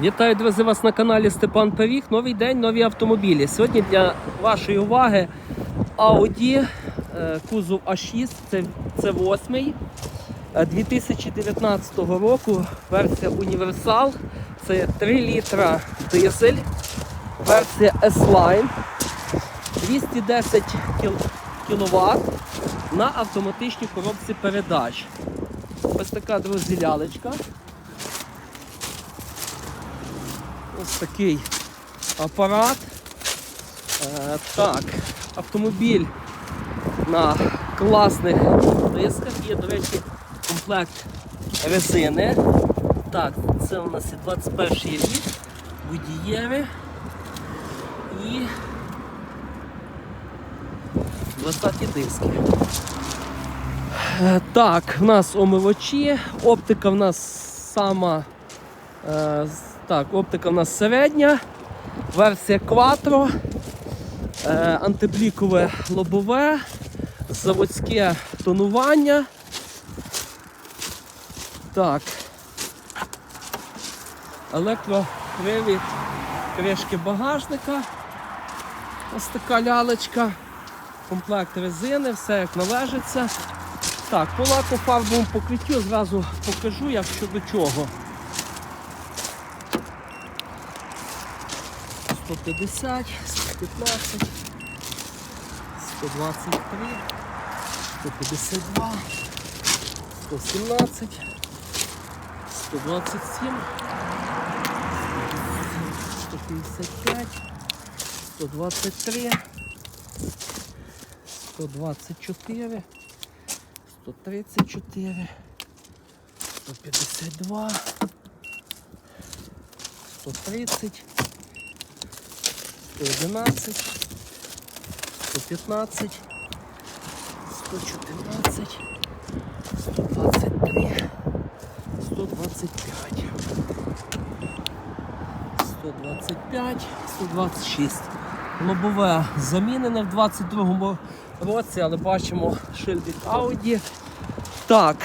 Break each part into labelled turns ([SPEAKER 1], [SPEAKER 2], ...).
[SPEAKER 1] Вітаю, друзі, вас на каналі Степан Пиріг. Новий день, нові автомобілі. Сьогодні для вашої уваги Audi е, кузов А6, це, це 8 е, 2019 року. Версія Універсал. Це 3 літра дизель. Версія S-Line. 210 кВт на автоматичній коробці передач. Ось така, друзі, лялечка. Ось такий апарат. Е, так, автомобіль на класних дисках. Є, до речі, комплект резини. Так, це у нас і 21 рік, будієри і 20 диски. Е, Так, в нас омивачі, оптика в нас сама. Е, Так, оптика в нас середня, версія Quattro, е, антиблікове лобове, заводське тонування. Так. Електропривід кришки багажника. Ось така лялечка. Комплект резини, все як належиться. Так, по лакофарбовому покриттю зразу покажу, як що до чого. 150, 115, 123, 152, 117, 127, 155, 123, 124, 134, 152, 130, 111, 115, 114, 123, 125, 125, 126. Лобове замінене в 22-му році, але бачимо шильдик Audi. Так,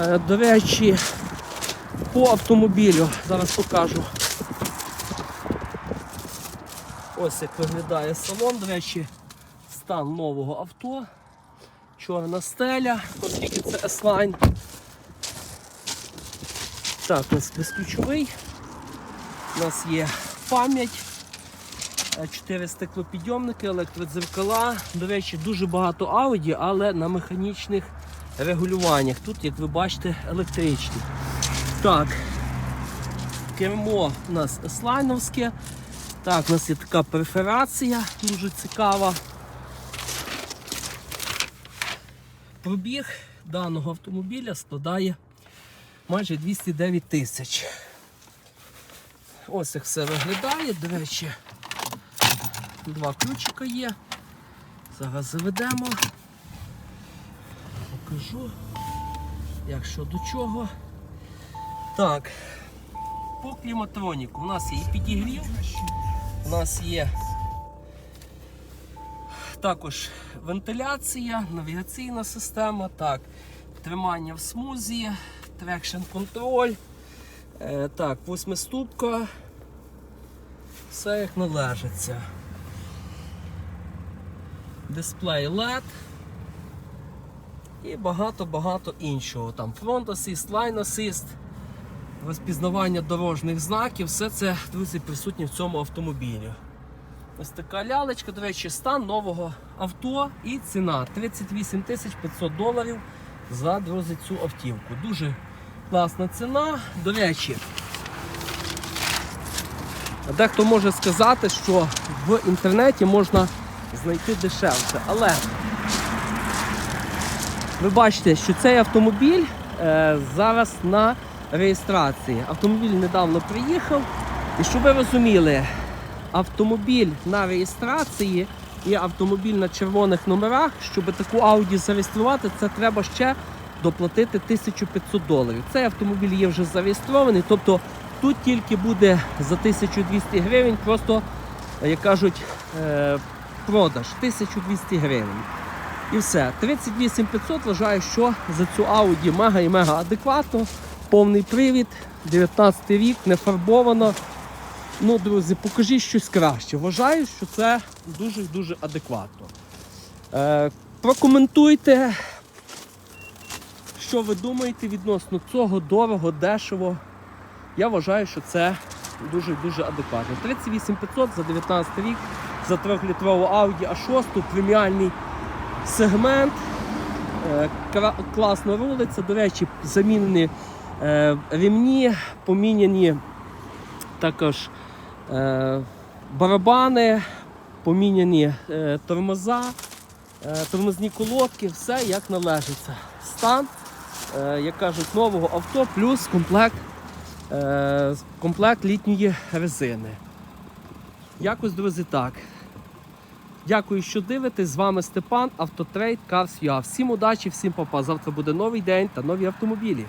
[SPEAKER 1] е, до речі, по автомобілю зараз покажу. Ось як виглядає салон, до речі, стан нового авто. Чорна стеля, оскільки це S-Line. Так, нас безключовий. У нас є пам'ять, 4 стеклопідйомники, електродзеркала. До речі, дуже багато Audi, але на механічних регулюваннях. Тут, як ви бачите, електричні. Так, кермо у нас S-Line. Так, у нас є така перфорація, дуже цікава. Пробіг даного автомобіля складає майже 209 тисяч. Ось як все виглядає, до речі, два ключика є. Зараз заведемо. Покажу, як що до чого. Так, по кліматроніку у нас є і підігрів. У нас є також вентиляція, навігаційна система, так, тримання в смузі, трекшн контроль. Е, так, восьмиступка. Все як належиться. Дисплей LED. І багато-багато іншого. Там фронт асист, лайн асист, розпізнавання дорожніх знаків, все це, присутнє в цьому автомобілі. Ось така лялечка, до речі, стан нового авто і ціна 38 500 доларів за друзі, цю автівку. Дуже класна ціна. До речі, дехто може сказати, що в інтернеті можна знайти дешевше. Але ви бачите, що цей автомобіль е, зараз на реєстрації. Автомобіль недавно приїхав. І щоб ви розуміли, автомобіль на реєстрації і автомобіль на червоних номерах, щоб таку Audi зареєструвати, це треба ще доплатити 1500 доларів. Цей автомобіль є вже зареєстрований, тобто тут тільки буде за 1200 гривень, просто, як кажуть, е, продаж 1200 гривень. І все. 38 500 вважаю, що за цю Audi мега і мега адекватно. Повний привід, 19 рік, не фарбовано. Ну, друзі, покажіть щось краще. Вважаю, що це дуже-дуже адекватно. Е, прокоментуйте, що ви думаєте відносно цього дорого, дешево. Я вважаю, що це дуже-дуже адекватно. 38 500 за 19 рік, за 3-літрову Audi A6, преміальний сегмент. Е, класно рулиться. До речі, замінені е, ремні, поміняні також е, барабани, поміняні е, тормоза, тормозні колодки, все як належиться. Стан, як кажуть, нового авто, плюс комплект, комплект літньої резини. Якось, друзі, так. Дякую, що дивитесь. З вами Степан, Автотрейд, Cars.ua. Всім удачі, всім папа. Завтра буде новий день та нові автомобілі.